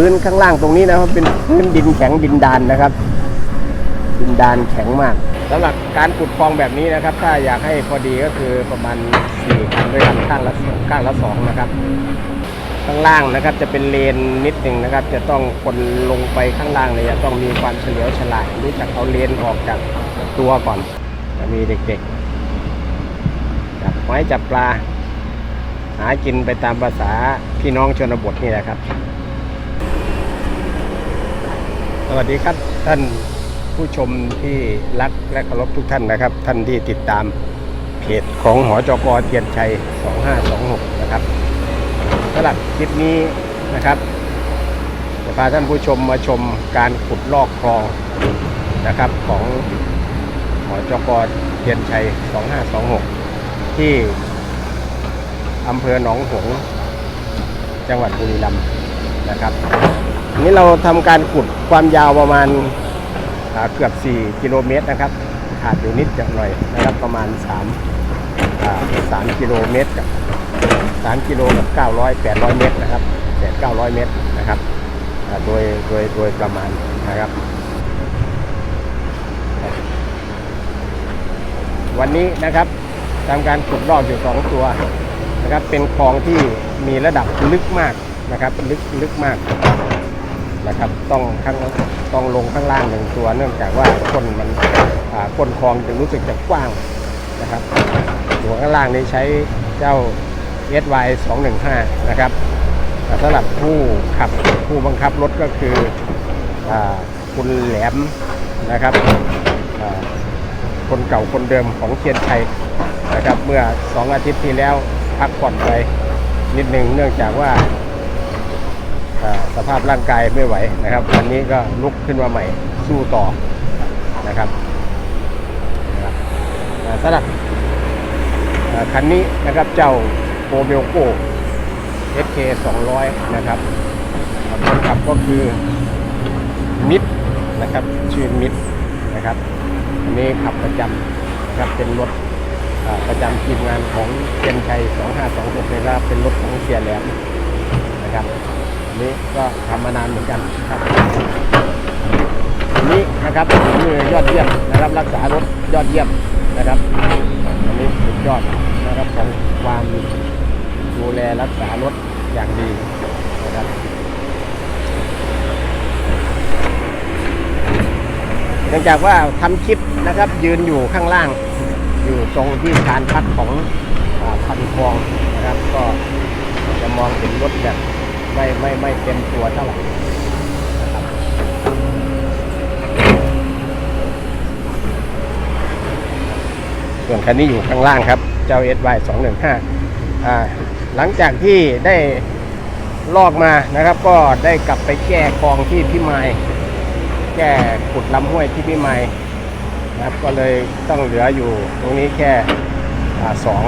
พื้นข้างล่างตรงนี้นะครับเป็นพื้นดินแข็งดินดานนะครับ ดินดานแข็งมากสำหรับการขุดคลองแบบนี้นะครับ ถ้าอยากให้พอดีก็คือประมาณ4คันด้วยกันข้างละข้างละสองนะครับข้างล่างนะครับจะเป็นเลนนิดหนึ่งนะครับ จะต้องคนลงไปข้างล่างเลยจะต้องมีความเฉลียวฉลาดรู้จักเอาเลนออกจากตัวก่อนจะมีเด็กๆจับไม้จับปลา หากินไปตามภาษาพี่น้องชนบทนี่แหละครับ สวัสดีครับท่านผู้ชมที่รักและเคารพทุกท่านนะครับ ท่านที่ติดตามเพจของหอจกเทียนชัย 2526 นะครับสำหรับคลิปนี้นะครับจะพาท่านผู้ชมมาชมการขุดลอกคลองนะครับของหอจกเทียนชัย 2526 ที่อำเภอหนองหงจังหวัดบุรีรัมย์ นะครับนี้เราทำการขุดความยาวประมาณเกือบ 4 กิโลเมตรนะครับ ขาดอยู่นิดจักหน่อยนะครับประมาณ3อ่า3กิโลเมตรกับ 3 กิโลกับ 900 800 เมตรนะครับ8 900 เมตรนะครับโดยโดยโดยประมาณนะครับ วันนี้นะครับทำการขุดลอกอยู่ 2 ตัวนะครับเป็นคลองที่มีระดับลึกมาก นะครับ ลึกลึกมากนะครับ ต้องข้างต้องลงข้างล่างหนึ่งตัว เนื่องจากว่าก้นมันอ่าก้นคลองจะรู้สึกจะกว้างนะครับตัวข้างล่างนี้ใช้เจ้า SY 215 นะครับสำหรับผู้ขับผู้บังคับรถก็คืออคุณแหลมนะครับคนเก่าคนเดิมของเชียนชัยนะครับ เมื่อสองอาทิตย์ที่แล้วพักผ่อนไปนิดหนึ่งเนื่องจากว่า สภาพร่างกายไม่ไหวนะครับ วันนี้ก็ลุกขึ้นมาใหม่สู้ต่อนะครับสำหรับคันนี้นะครับเจ้าโมเบลโก้ SK 200 นะครับคนขับก็คือมิดนะครับชื่อมิดนะครับอันนี้ขับประจำนะครับเป็นรถประจำทีมงานของเทียนชัย 2526เลยนะครับเป็นรถของเสียแหลมนะครับ นี้ก็ทำมานานเหมือนกันครับอันนี้นะครับมือยอดเยี่ยมนะครับรักษารถยอดเยี่ยมนะครับอันนี้สุดยอดนะครับของความดูแลรักษารถอย่างดีนะครับเนื่องจากว่าทำคลิปนะครับยืนอยู่ข้างล่าง อยู่ตรงที่การพักของพันคลองนะครับ ก็จะมองเห็นรถแบบ ไม่ไม่ไม่เต็มตัวเท่าไหร่ส่วนคันนี้อยู่ข้างล่างครับ เจ้า SY 215อ่าหลังจากที่ได้ลอกมานะครับ ก็ได้กลับไปแก้คลองที่พิมายแก้ขุดลำห้วยที่พิมายนะครับ ก็เลยต้องเหลืออยู่ตรงนี้แค่สอง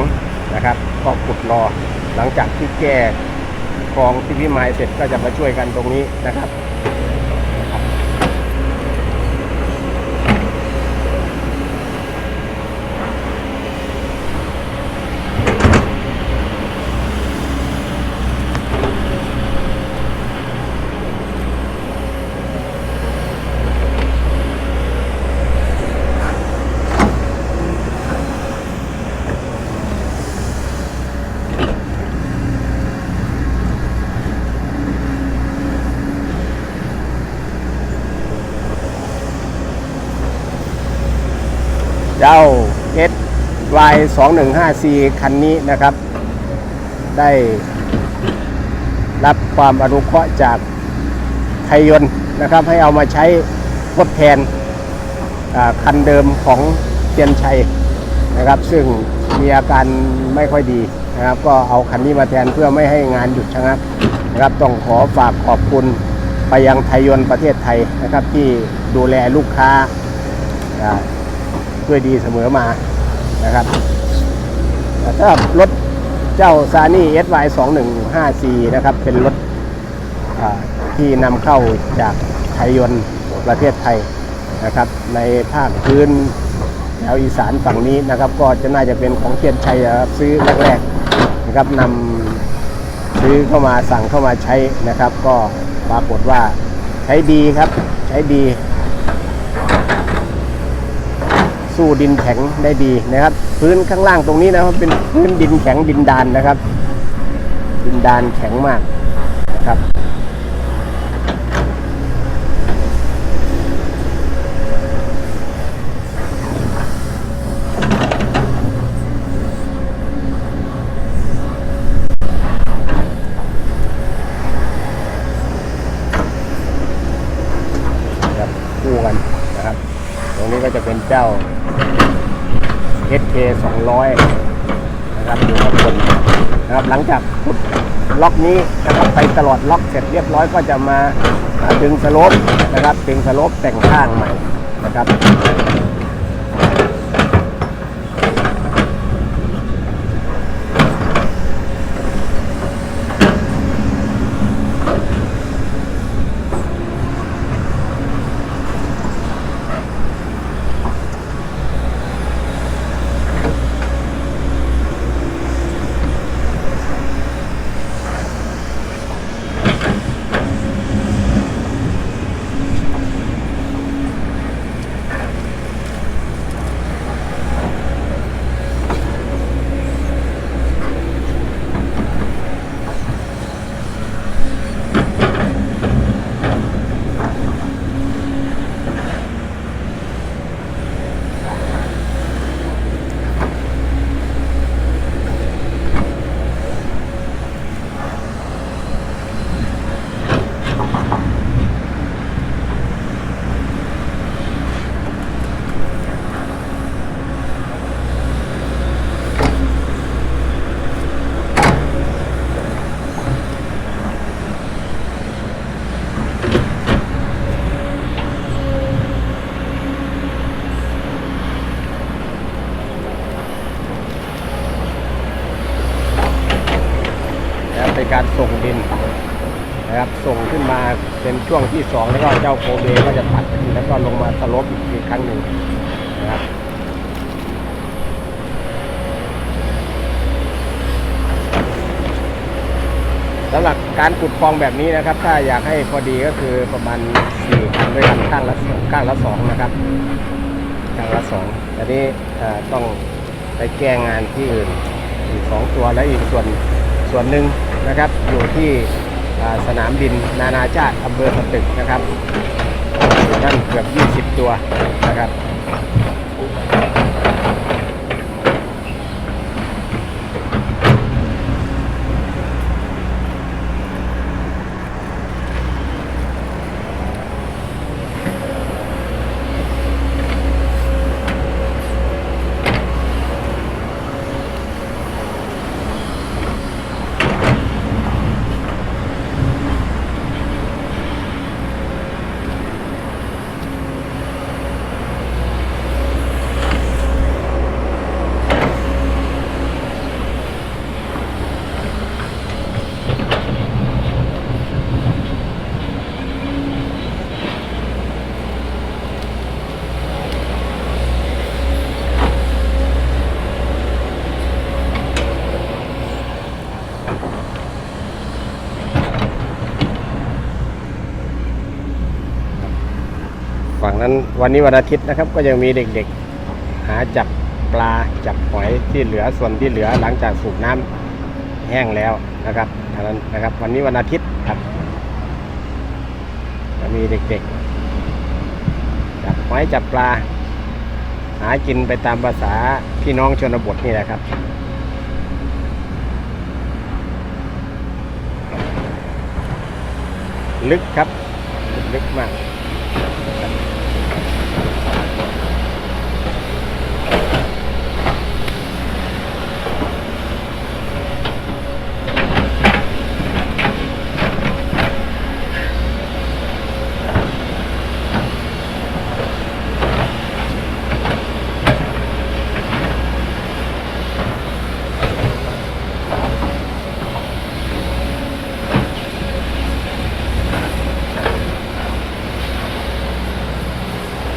นะครับ ก็ขุดรอหลังจากที่แก้ คลองที่พิมายเสร็จก็จะมาช่วยกันตรงนี้นะครับ เจ้า S Y 2 1 5 C คันนี้นะครับ ได้รับความอนุเคราะห์จากไทยยนต์นะครับ ให้เอามาใช้ทดแทนคันเดิมของเทียนชัยนะครับ ซึ่งมีอาการไม่ค่อยดีนะครับ ก็เอาคันนี้มาแทนเพื่อไม่ให้งานหยุดชะงักนะครับต้องขอฝากขอบคุณไปยังไทยยนต์ประเทศไทยนะครับที่ดูแลลูกค้าอ่า ด้วยดีเสมอมานะครับถ้ารถเจ้าซานี่ SY 2 1 5 c นะครับ เป็นรถที่นำเข้าจากไทยยนต์ประเทศไทยนะครับ ในภาคพื้นแถวอีสานฝั่งนี้นะครับ ก็จะน่าจะเป็นของเทียนชัยนะครับซื้อแรกๆนะครับนำซื้อเข้ามาสั่งเข้ามาใช้นะครับ ก็ปรากฏว่าใช้ดีครับ ใช้ดี สู้ดินแข็งได้ดีนะครับ พื้นข้างล่างตรงนี้นะครับเป็นพื้นดินแข็งดินดานนะครับ ดินดานแข็งมากนะครับคู่กัน รับตรงนี้ก็จะเป็นเจ้า SK 200นะครับอยู่ข้างบนนะครับหลังจากพุดล็อกนี้นะครับไปตลอดล็อกเสร็จเรียบร้อยก็จะมาอ่าดึงสโลปนะครับดึงสโลปแต่งข้างใหม่นะครับ นะครับเป็นการส่งดินนะครับส่งขึ้นมาเป็นช่วงที่สองแล้วก็เจ้าโคเบก็จะตัดขึ้นแล้วก็ลงมาสลบอีกครั้งหนึ่งนะครับสำหรับการขุดคลองแบบนี้นะครับ ถ้าอยากให้พอดีก็คือประมาณสี่ครั้งด้วยกันข้างละข้างละสองนะครับข้างละสองแต่นี่ต้องไปแก้งานที่อื่นอีกสองตัวและอีกส่วนส่วนหนึ่ง นะครับ อยู่ที่สนามบินนานาชาติอำเภอสตึกนะครับนั่นเกือบ 20 ตัวนะครับ นั้นวันนี้วันอาทิตย์นะครับ ก็ยังมีเด็กๆ หาจับปลาจับหอยที่เหลือส่วนที่เหลือหลังจากสูบน้ำแห้งแล้วนะครับทางนั้นนะครับ วันนี้วันอาทิตย์ครับก็มีเด็กๆ จับหอยจับปลา หากินไปตามภาษาพี่น้องชนบทนี่แหละครับลึกครับ ลึกมาก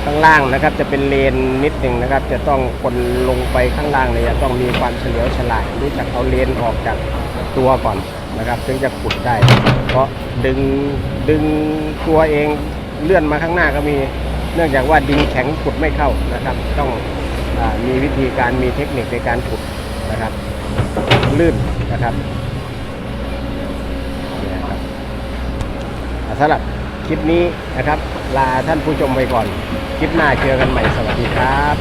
ข้างล่างนะครับ จะเป็นเลนนิดหนึ่งนะครับ จะต้องคนลงไปข้างล่างเนี่ยจะต้องมีความเฉลียวฉลาดรู้จักเอาเลนออกจากตัวก่อนนะครับถึงจะขุดได้ เพราะดึงดึงตัวเองเลื่อนมาข้างหน้าก็มีเนื่องจากว่าดินแข็งขุดไม่เข้านะครับ ต้องอมีวิธีการมีเทคนิคในการขุดนะครับลื่นนะครับเอาสำหรับ คลิปนี้นะครับ ลาท่านผู้ชมไปก่อน คลิปหน้าเจอกันใหม่สวัสดีครับ